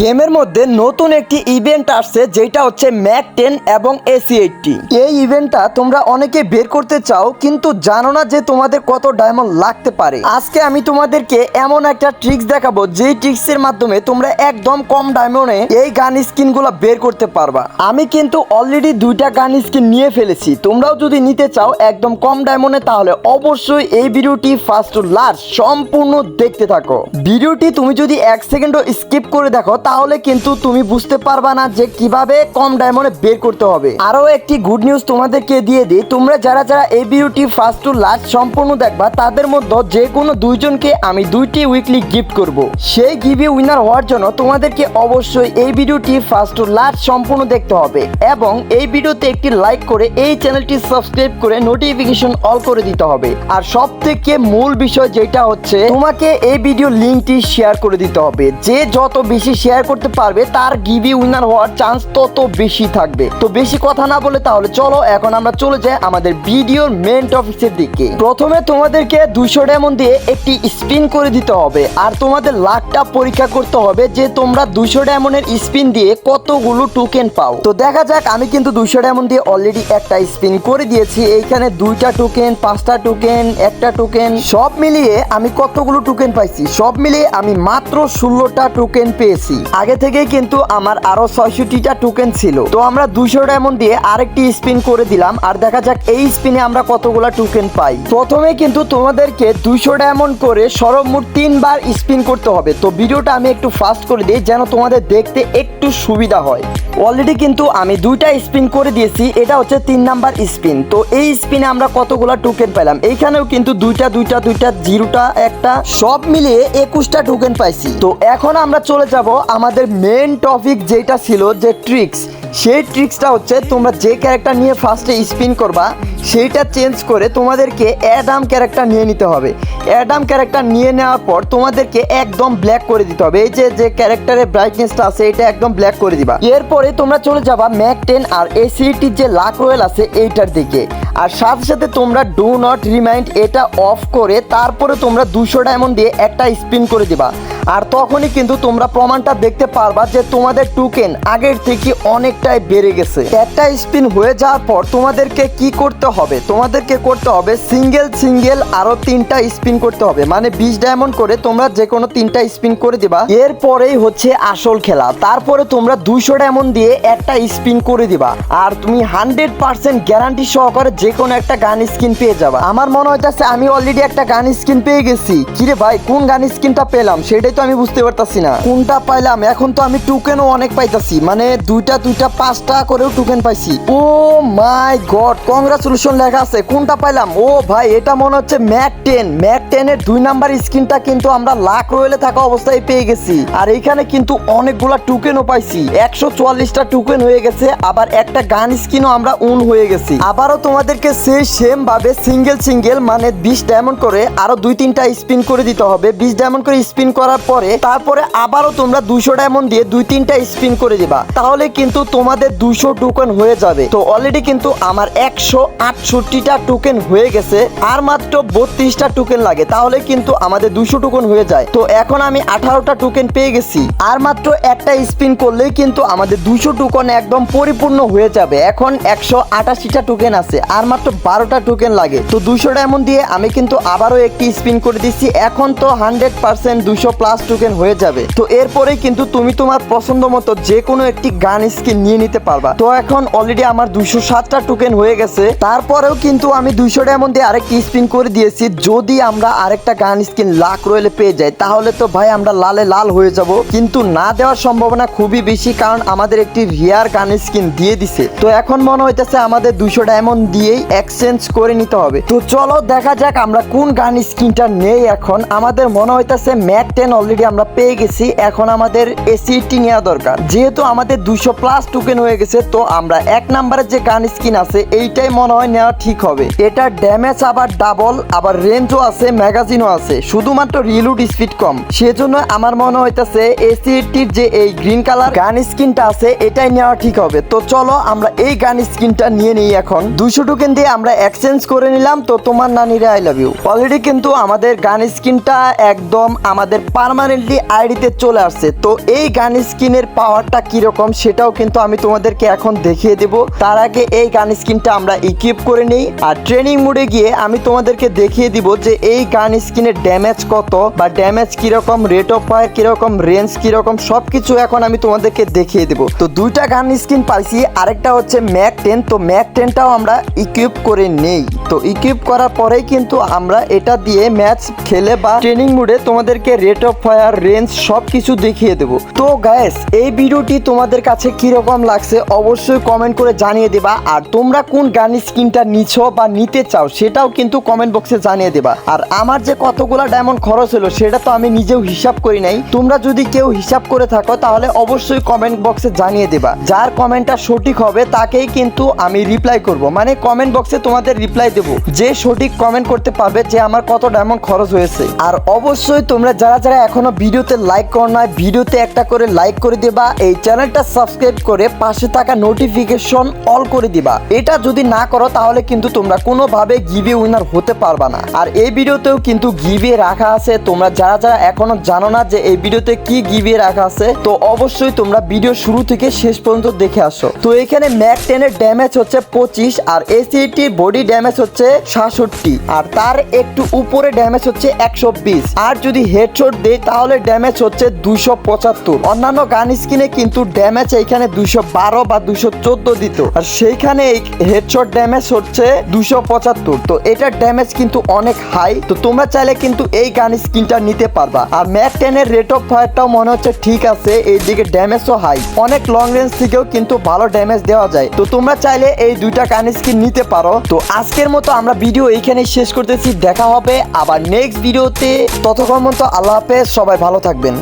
গেমের মধ্যে নতুন একটি ইভেন্ট আসছে যেটা হচ্ছে ম্যাক টেন এবং এসি এইটটি। এই ইভেন্টটা তোমরা অনেকে বের করতে চাও, কিন্তু জানো না যে তোমাদের কত ডায়মন্ড লাগতে পারে। আজকে আমি তোমাদেরকে এমন একটা ট্রিক্স দেখাবো যে ট্রিক্সের মাধ্যমে তোমরা একদম কম ডায়মন্ডে এই গান স্কিনগুলো বের করতে পারবা। আমি কিন্তু অলরেডি দুইটা গান স্কিন নিয়ে ফেলেছি, তোমরাও যদি নিতে চাও একদম কম ডায়মন্ডে, তাহলে অবশ্যই এই ভিডিওটি ফার্স্ট টু লাস্ট সম্পূর্ণ দেখতে থাকো। ভিডিওটি তুমি যদি এক সেকেন্ডও স্কিপ করে দেখো তাহলে কিন্তু তুমি বুঝতে পারবা না যে কীভাবে কম ডায়মন্ডে বের করতে হবে। আরও একটি গুড নিউজ তোমাদেরকে দিয়ে দিই, তোমরা যারা যারা এই ভিডিওটি ফার্স্ট টু লাস্ট সম্পূর্ণ দেখবা, তাদের মধ্যে যে কোনো দুইজনকে আমি দুইটি উইকলি গিফট করব। সেই গিভি উইনার হওয়ার জন্য তোমাদেরকে অবশ্যই এই ভিডিওটি ফার্স্ট টু লাস্ট সম্পূর্ণ দেখতে হবে এবং এই ভিডিওতে একটি লাইক করে এই চ্যানেলটি সাবস্ক্রাইব করে নোটিফিকেশন অল করে দিতে হবে। আর সব থেকে মূল বিষয় যেটা হচ্ছে, তোমাকে এই ভিডিও লিঙ্কটি শেয়ার করে দিতে হবে। যে যত বেশি শেয়ার করতে পারবে, তার গিভি উইনার হওয়ার চান্স তত বেশি থাকবে। তো বেশি কথা না বলে তাহলে চলো, এখন আমরা চলে যাই আমাদের ভিডিওর মেন টপিক্সের দিকে। প্রথমে তোমাদেরকে দুশো ডায়মন্ড দিয়ে একটি স্পিন করে দিতে হবে, আর তোমাদের লাখটা পরীক্ষা করতে হবে যে তোমরা দুশো ডায়মন্ডের স্পিন দিয়ে কতগুলো টোকেন পাও। তো দেখা যাক, আমি কিন্তু দুশো ডায়মন্ড দিয়ে অলরেডি একটা স্পিন করে দিয়েছি, এইখানে দুইটা টোকেন পাঁচটা টোকেন একটা টোকেন সব মিলিয়ে আমি কতগুলো টোকেন পাইছি? সব মিলিয়ে আমি মাত্র ষোলোটা টোকেন পেয়েছি। আগে থেকেই কিন্তু আমার আরও ছয়ষট্টিটা টোকেন ছিল। তো আমরা দুশো ডায়মন্ড দিয়ে আরেকটি স্পিন করে দিলাম, আর দেখা যাক এই স্পিনে আমরা কতগুলো টোকেন পাই। প্রথমে কিন্তু তোমাদেরকে দুশো ডায়মন্ড করে সর্বমোট তিনবার স্পিন করতে হবে। তো ভিডিওটা আমি একটু ফাস্ট করে দিই, যেন তোমাদের দেখতে একটু সুবিধা হয়। অলরেডি কিন্তু আমি দুইটা স্পিন করে দিয়েছি, এটা হচ্ছে তিন নাম্বার স্পিন তো এই স্পিনে আমরা কতগুলা টোকেন পেলাম এইখানেও কিন্তু দুইটা দুইটা দুইটা, জিরোটা, একটা, সব মিলিয়ে একুশটা টোকেন পাইছি। তো এখন আমরা চলে যাব আমাদের মেন টপিক যেটা ছিল যে ট্রিক্স সেই ট্রিক্সটা হচ্ছে তোমরা যে ক্যারেক্টার নিয়ে ফার্স্টে স্পিন করবা, সেইটা চেঞ্জ করে তোমাদেরকে অ্যাডাম ক্যারেক্টার নিয়ে নিতে হবে। অ্যাডাম ক্যারেক্টার নিয়ে নেওয়ার পর তোমাদেরকে একদম ব্ল্যাক করে দিতে হবে। এই যে যে ক্যারেক্টারের ব্রাইটনেসটা আছে, এটা একদম ব্ল্যাক করে দিবা। এরপরে তোমরা চলে যাবা ম্যাক টেন আর এসিটির যে লাক রয়েল আছে, এইটার দিকে। আর সাথে সাথে তোমরা ডু নট রিমাইন্ড এটা অফ করে তারপরে তোমরা দুশো ডায়মন্ড দিয়ে একটা স্পিন করে দিবা। আর তখনই কিন্তু তোমরা প্রমাণটা দেখতে পারবা যে তোমাদের টোকেন আগের থেকে অনেকটাই বেড়ে গেছে। একটা স্পিন হয়ে যাওয়ার পর তোমাদেরকে কি করতে হবে? তোমাদেরকে করতে হবে সিঙ্গেল সিঙ্গেল আরও তিনটা স্পিন করতে হবে। মানে বিশ ডায়মন্ড করে তোমরা যে কোনো তিনটা স্পিন করে দিবা। এরপরেই হচ্ছে আসল খেলা। তারপরে তোমরা দুইশো ডায়মন্ড দিয়ে একটা স্পিন করে দিবা। আর তুমি হান্ড্রেড পার্সেন্ট গ্যারান্টি সহকারে যে কোনো একটা গান স্কিন পেয়ে যাবা। আমার মনে হইতেছে আমি অলরেডি একটা গান স্কিন পেয়ে গেছি। কিরে ভাই, কোন গান স্কিনটা পেলাম? সেটাই তো আমি বুঝতে পারতাছি না। কোনটা পাইলাম? এখন তো আমি টুকেনও অনেক পাইতাছি। মানে দুইটা দুইটা, পাঁচটা করেও টুকেন পাইছি। ও মাই গড কংগ্রাচুলেশন লেখা আছে। কোনটা পাইলাম? ও ভাই, এটা মনে হচ্ছে ম্যাক টেন ম্যাক টেন এর দুই নাম্বার স্কিনটা কিন্তু আমরা লাখ রয়েলে থাকা অবস্থায় পেয়ে গেছি। আর এইখানে কিন্তু অনেকগুলা টুকেনও পাইছি। একশো চুয়াল্লিশটা টুকেন হয়ে গেছে, আবার একটা গান স্কিনও আমরা উন হয়ে গেছি। আবারও তোমাদেরকে সেই সেম ভাবে সিঙ্গেল সিঙ্গেল মানে বিশ ডায়মন্ড করে আরও দুই তিনটা স্পিন করে দিতে হবে। বিশ ডায়মন্ড করে স্পিন করার পরে তারপরে আবারও তোমরা দুশো ডায়মন্ড দিয়ে দুই তিনটা স্পিন করে দিবা। তাহলে কিন্তু তোমাদের দুশো টোকেন হয়ে যাবে। তো অলরেডি কিন্তু আমার একশো আটষট্টিটা টোকেন হয়ে গেছে, আর মাত্র বত্রিশটা টোকেন লাগে। তাহলে কিন্তু আমাদের দুশো টোকেন হয়ে যায়। তো এখন আমি আঠারোটা টোকেন পেয়ে গেছি। আর মাত্র একটা স্পিন করলেই কিন্তু আমাদের দুশো টোকেন একদম পরিপূর্ণ হয়ে যাবে। এখন একশো আটাশিটা টোকেন আছে। আর মাত্র বারোটা টোকেন লাগে। তো দুশো ডায়মন্ড দিয়ে আমি কিন্তু আবারও একটি স্পিন করে দিচ্ছি। এখন তো হান্ড্রেড পার্সেন্ট দুশো প্লাস টোকেন হয়ে যাবে। তো এরপরেই কিন্তু তুমি তোমার পছন্দ মতো যে কোনো একটি গান স্কিন নিয়ে নিতে পারবা। তো এখন অলরেডি আমার দুশো সাতটা টোকেন হয়ে গেছে। তারপরেও কিন্তু আমি দুইশো ডায়মন্ড দিয়ে আরেকটি স্পিন করে দিয়েছি। যদি আমরা আরেকটা গান স্কিন লাখ রয়েলে পেয়ে যাই, তাহলে তো ভাই আমরা লালে লাল হয়ে যাব। কিন্তু না দেওয়ার সম্ভাবনা খুবই বেশি, কারণ আমাদের একটি রিয়ার গান স্কিন দিয়ে দিছে। তো এখন মনে হইতেছে আমাদের দুশো ডায়মন্ড দিয়েই এক্সচেঞ্জ করে নিতে হবে। তো চলো দেখা যাক আমরা কোন গান স্কিনটা নেই এখন। আমাদের মনে হইতেছে ম্যাক টেন অলরেডি আমরা পেয়ে গেছি। এখন আমাদের এসিটি নেওয়া দরকার। যেহেতু আমাদের দুশো প্লাস টোকেন হয়ে গেছে, তো আমরা এক নাম্বারের যে গান স্কিন আছে, এইটাই মনে হয় নেওয়া ঠিক হবে। এটা ড্যামেজ আবার ডাবল আবার রেঞ্জও আছে ম্যাগাজিনও আছে। শুধুমাত্র রিলুড স্পিড কম। সেজন্য আমার মনে হইতেছে এসিটির যে এই গ্রিন কালার গান স্কিনটা আছে, এটাই নেওয়া ঠিক হবে। তো চলো আমরা এই গান স্কিনটা নিয়ে নিই এখন। দুশো টোকেন টোকেন দিয়ে আমরা এক্সচেঞ্জ করে নিলাম, তো তোমার নানিরে আই লাভ ইউ অলরেডি কিন্তু আমাদের গান স্কিনটা একদম আমাদের পার্মানেন্টলি আইডিতে চলে আসছে। তো এই গান স্কিনের পাওয়ারটা কীরকম সেটাও কিন্তু আমি তোমাদেরকে এখন দেখিয়ে দেব। তার আগে এই গান স্কিনটা আমরা ইকুইপ করে নিই। আর ট্রেনিং মোডে গিয়ে আমি তোমাদেরকে দেখিয়ে দিব যে এই গান স্কিনের ড্যামেজ কত বা ড্যামেজ কীরকম রেট অফ ফায়ার কীরকম রেঞ্জ কীরকম, সবকিছু এখন আমি তোমাদেরকে দেখিয়ে দেব। তো দুইটা গান স্কিন পাইছি, আরেকটা হচ্ছে ম্যাক টেন তো ম্যাক টেনটাও আমরা ইকুইপ করে নেই। তো ইকুইপ করার পরেই কিন্তু আমরা এটা দিয়ে ম্যাচ খেলে বা ট্রেনিং মোডে তোমাদেরকে রেট অফ ফায়ার রেঞ্জ সব কিছু দেখিয়ে দেব। তো গ্যাস এই ভিডিওটি তোমাদের কাছে কীরকম লাগছে অবশ্যই কমেন্ট করে জানিয়ে দেবা। আর তোমরা কোন গান স্কিনটা নিছো বা নিতে চাও সেটাও কিন্তু কমেন্ট বক্সে জানিয়ে দেবা। আর আমার যে কতগুলা ডায়মন্ড খরচ হলো সেটা তো আমি নিজেও হিসাব করি নাই। তোমরা যদি কেউ হিসাব করে থাকো তাহলে অবশ্যই কমেন্ট বক্সে জানিয়ে দেবা। যার কমেন্টটা সঠিক হবে তাকেই কিন্তু আমি রিপ্লাই করব। মানে কমেন্ট বক্সে তোমাদের রিপ্লাই দেব। যে সঠিক কমেন্ট করতে পারবে যে আমার কত ডায়মন্ড খরচ হয়েছে। আর অবশ্যই তোমরা যারা যারা এখনও ভিডিওতে লাইক করো না ভিডিওতে একটা করে লাইক করে দেবা, এই চ্যানেলটা সাবস্ক্রাইব করে পাশে থাকা নোটিফিকেশন অল করে দিবা। এটা যদি না করো, তাহলে কিন্তু তোমরা কোনোভাবে গিভে উইনার হতে পারবা না। আর এই ভিডিওতেও কিন্তু গিভে রাখা আছে। তোমরা যারা যারা এখনও জানো না যে এই ভিডিওতে কি গিভে রাখা আছে, তো অবশ্যই তোমরা ভিডিও শুরু থেকে শেষ পর্যন্ত দেখে আসো। তো এখানে ম্যাক টেনের ড্যামেজ হচ্ছে পঁচিশ, আর এসিটির বডি ড্যামেজ হচ্ছে সাতষট্টি, আর তার একটু উপরে ড্যামেজ হচ্ছে একশো বিশ। আর যদি হেডশট দেই, তাহলে ড্যামেজ হচ্ছে পঁচাত্তর। অন্যান্য গান স্কিনে কিন্তু ড্যামেজ বারো বা চোদ্দ দিত। আর সেইখানে এই হেডশট ড্যামেজ হচ্ছে পঁচাত্তর। তো এটার ড্যামেজ কিন্তু অনেক হাই তো তোমরা চাইলে কিন্তু এই গান স্কিনটা নিতে পারবা। আর ম্যাক টেনের রেট অফ ফায়ারটাও মনে হচ্ছে ঠিক আছে, এইদিকে ড্যামেজও হাই অনেক লং রেঞ্জ থেকেও কিন্তু ভালো ড্যামেজ দেওয়া যায়। তো তোমরা চাইলে এই দুইটা গান স্কিন নিতে পারো। তো আজকের মতো আমরা ভিডিও এইখানে শেষ করতেছি। দেখা হবে আবার নেক্সট ভিডিওতে। ততক্ষণ মতো আল্লাহ হাফেজ, সবাই ভালো থাকবেন।